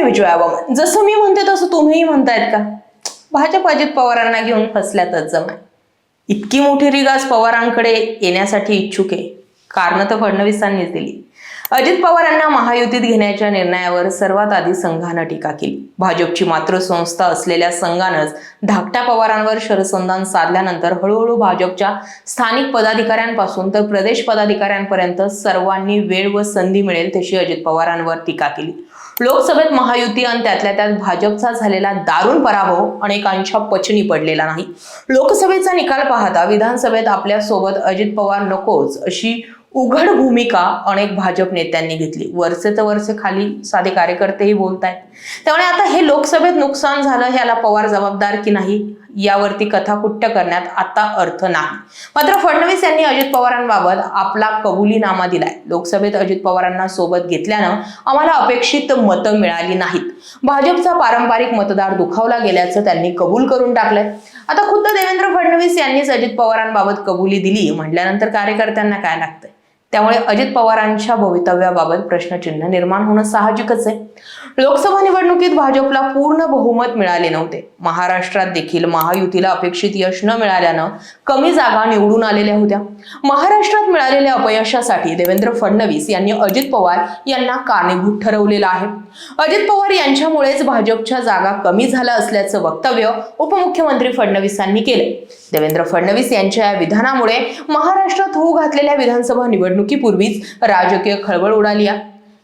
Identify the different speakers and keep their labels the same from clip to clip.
Speaker 1: मी विजया जसं मी म्हणते तसं तुम्हीही म्हणतायत का? भाजप अजित पवारांना घेऊन फसल्यातच जमा. इतकी मोठी रिगाज पवारांकडे येण्यासाठी इच्छुक आहे. कारण तर फडणवीसांनीच दिली. अजित पवारांना महायुतीत घेण्याच्या निर्णयावर सर्वात आधी संघानं टीका केली. भाजपची मातृसंस्था असलेल्या संघानंच धाकट्या पवारांवर शरसंधान साधल्यानंतर हळूहळू भाजपच्या स्थानिक पदाधिकाऱ्यांपासून तर प्रदेश पदाधिकाऱ्यांपर्यंत सर्वांनी वेळ व संधी मिळेल तशी अजित पवारांवर टीका केली. लोकसभेत महायुती आणि त्यातल्या त्यात भाजपचा झालेला दारुण पराभव अनेकांच्या पचनी पडलेला नाही. लोकसभेचा निकाल पाहता विधानसभेत आपल्यासोबत अजित पवार नकोच अशी उघड भूमिका अनेक भाजप नेत्यांनी घेतली. वरचे तर वरचे खाली साधे कार्यकर्तेही बोलत आहेत त्यामुळे आता हे लोकसभेत नुकसान झालं ह्याला पवार जबाबदार की नाही? यावरती कथाकुट्य करण्यात आता अर्थ नाही. मात्र फडणवीस यांनी अजित पवारांबाबत आपला कबुलीनामा दिलाय. लोकसभेत अजित पवारांना सोबत घेतल्यानं आम्हाला अपेक्षित मतं मिळाली नाहीत. भाजपचा पारंपरिक मतदार दुखावला गेल्याचं त्यांनी कबूल करून टाकलंय. आता खुद्द देवेंद्र फडणवीस यांनीच अजित पवारांबाबत कबुली दिली. म्हटल्यानंतर कार्यकर्त्यांना काय लागतंय? त्यामुळे अजित पवारांच्या भवितव्याबाबत प्रश्नचिन्ह निर्माण होणं साहजिकच आहे. लोकसभा निवडणुकीत भाजपला पूर्ण बहुमत मिळाले नव्हते. महाराष्ट्रात देखील महायुतीला अपेक्षित यश न मिळाल्यानं कमी जागा निवडून आलेल्या होत्या. महाराष्ट्रात मिळालेल्या अपयशासाठी देवेंद्र फडणवीस यांनी अजित पवार यांना कारणीभूत ठरवलेलं आहे. अजित पवार यांच्यामुळेच भाजपच्या जागा कमी झाल्या असल्याचं वक्तव्य उपमुख्यमंत्री फडणवीसांनी केले. देवेंद्र फडणवीस यांच्या या विधानामुळे महाराष्ट्रात होऊ घातलेल्या विधानसभा निवडणुकीपूर्वीच राजकीय खळबळ उडाली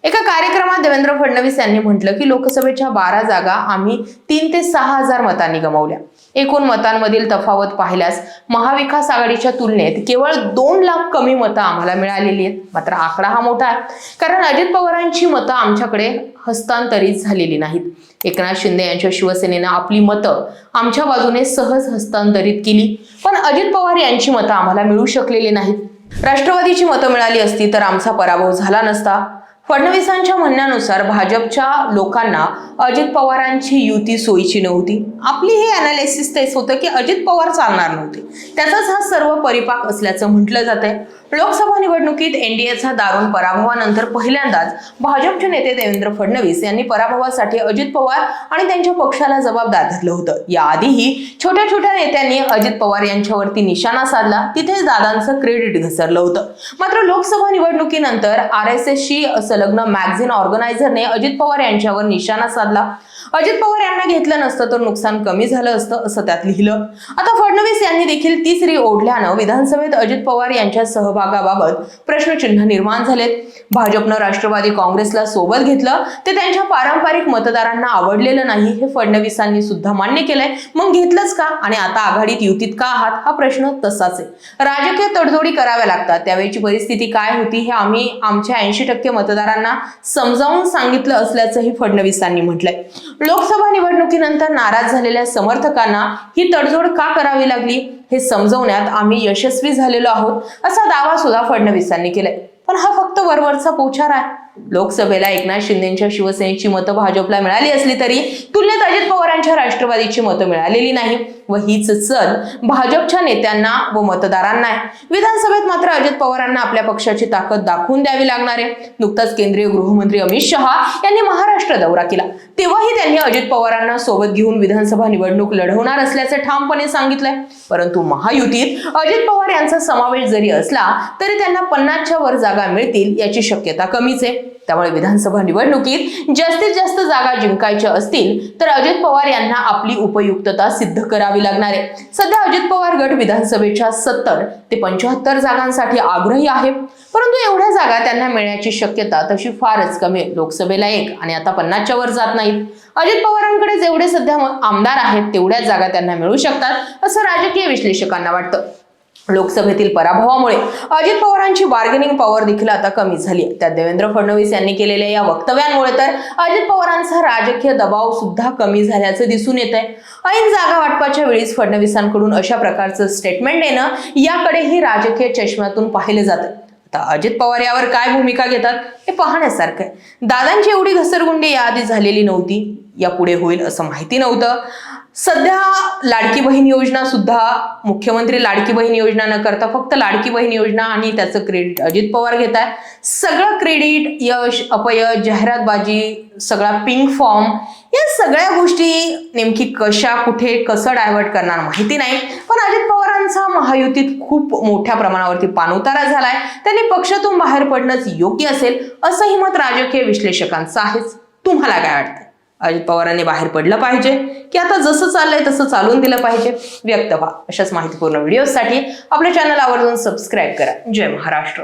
Speaker 1: एका कार्यक्रमात देवेंद्र फडणवीस यांनी म्हटलं की लोकसभेच्या बारा जागा आम्ही तीन ते सहा हजार मतांनी गमावल्या. एकूण मतांमधील तफावत पाहिल्यास महाविकास आघाडीच्या तुलनेत केवळ दोन लाख कमी मतं आम्हाला मिळालेली आहेत. मात्र आकडा हा मोठा आहे. कारण अजित पवारांची मतं आमच्याकडे हस्तांतरित झालेली नाहीत. एकनाथ शिंदे यांच्या शिवसेनेनं आपली मतं आमच्या बाजूने सहज हस्तांतरित केली. पण अजित पवार यांची मतं आम्हाला मिळू शकलेली नाहीत. राष्ट्रवादीची मतं मिळाली असती तर आमचा पराभव झाला नसता. फडणवीसांच्या म्हणण्यानुसार भाजपच्या लोकांना अजित पवारांची युती सोयीची नव्हती. आपली हे अनालिसिस तेच होतं की अजित पवार चालणार नव्हते. त्याचाच हा सर्व परिपाक असल्याचं म्हटलं जात आहे लोकसभा निवडणुकीत एनडीएचा दारुण पराभवानंतर पहिल्यांदाच भाजपचे नेते देवेंद्र फडणवीस यांनी पराभवासाठी अजित पवार आणि त्यांच्या पक्षाला जबाबदार धरलं होतं. याआधीही छोट्या छोट्या नेत्यांनी अजित पवार यांच्यावरती निशाणा साधला तिथे दादांचं क्रेडिट घसरलं होतं. मात्र लोकसभा निवडणुकीनंतर आर एस एसशी संलग्न मॅगझिन ऑर्गनायझरने अजित पवार यांच्यावर निशाणा साधला. अजित पवार यांना घेतलं नसतं तर नुकसान कमी झालं असतं असं त्यात लिहिलं. आता फडणवीस यांनी देखील तिसरी ओढल्यानं विधानसभेत अजित पवार यांच्या सहभागाबाबत प्रश्नचिन्ह निर्माण झालेत. भाजपनं राष्ट्रवादी काँग्रेसला सोबत घेतलं. ते त्यांच्या पारंपरिक मतदारांना आवडलेलं नाही हे फडणवीसांनी सुद्धा मान्य केलंय. मग घेतलंच का? आणि आता आघाडीत युतीत का आहात? हा प्रश्न तसाच आहे. राजकीय तडजोडी कराव्या लागतात. त्यावेळीची परिस्थिती काय होती हे आम्ही आमच्या ऐंशी टक्के मतदारांना समजावून सांगितलं असल्याचंही फडणवीसांनी म्हटलंय. लोकसभा निवडणुकीनंतर नाराज झालेल्या समर्थकांना ही तडजोड का करावी लागली? हे समजवण्यात आम्ही यशस्वी झालेलो आहोत असा दावा सुद्धा फडणवीसांनी केलाय. पण हा फक्त वरवरचा पोचार आहे. लोकसभेला एकनाथ शिंदेच्या शिवसेनेची मतं भाजपला मिळाली असली तरी तुलनेत अजित पवारांच्या राष्ट्रवादीची मतं मिळालेली नाही. व हीच चल भाजपच्या नेत्यांना व मतदारांना आहे. विधानसभेत मात्र अजित पवारांना आपल्या पक्षाची ताकद दाखवून द्यावी लागणार आहे. नुकताच केंद्रीय गृहमंत्री अमित शहा यांनी महाराष्ट्र दौरा केला. तेव्हाही त्यांनी अजित पवारांना सोबत घेऊन विधानसभा निवडणूक लढवणार असल्याचे ठामपणे सांगितलंय. परंतु महायुतीत अजित पवार यांचा समावेश जरी असला तरी त्यांना पन्नासच्या वर जागा मिळतील याची शक्यता कमीच आहे. त्यामुळे विधानसभा निवडणुकीत जास्तीत जास्त जागा जिंकायच्या असतील तर अजित पवार यांना आपली उपयुक्तता सिद्ध करावी लागणार आहे. सध्या अजित पवार गट विधानसभेच्या सत्तर ते पंच्याहत्तर जागांसाठी आग्रही आहे. परंतु एवढ्या जागा त्यांना मिळण्याची शक्यता तशी फारच कमी आहे. लोकसभेला एक आणि आता पन्नासच्या वर जात नाहीत. अजित पवारांकडे जेवढे सध्या आमदार आहेत तेवढ्याच जागा त्यांना मिळू शकतात असं राजकीय विश्लेषकांना वाटतं. लोकसभेतील पराभवामुळे अजित पवारांची बार्गेनिंग पॉवर देखील आता कमी झाली त्यात देवेंद्र फडणवीस यांनी केलेल्या या वक्तव्यांमुळे तर अजित पवारांचा राजकीय दबाव सुद्धा कमी झाल्याचं दिसून येत आहे ऐन जागा वाटपाच्या वेळीच फडणवीसांकडून अशा प्रकारचं स्टेटमेंट येणं याकडेही राजकीय चष्म्यातून पाहिलं जातं आता अजित पवार यावर काय भूमिका घेतात हे पाहण्यासारखं आहे. दादांची एवढी घसरगुंडी याआधी झालेली नव्हती. यापुढे होईल असं माहिती नव्हतं. सध्या लाडकी बहीण योजना सुद्धा मुख्यमंत्री लाडकी बहीण योजना न करता फक्त लाडकी बहीण योजना आणि त्याचं क्रेडिट अजित पवार घेत आहे सगळं क्रेडिट यश अपयश जाहिरातबाजी सगळा पिंक फॉर्म या सगळ्या गोष्टी नेमकी कशा कुठे कसं डायव्हर्ट करणार माहिती नाही. पण अजित पवारांचा महायुतीत खूप मोठ्या प्रमाणावरती पाणउतारा झालाय. त्यांनी पक्षातून बाहेर पडणंच योग्य असेल असंही मत राजकीय विश्लेषकांचं आहेच. तुम्हाला काय वाटतं अजित पवारांनी बाहेर पडलं पाहिजे. की आता जसं चाललंय तसं चालून दिलं पाहिजे. व्यक्त व्हा. अशाच माहितीपूर्ण व्हिडिओसाठी आपल्या चॅनल आवर्जून सबस्क्राईब करा. जय महाराष्ट्र.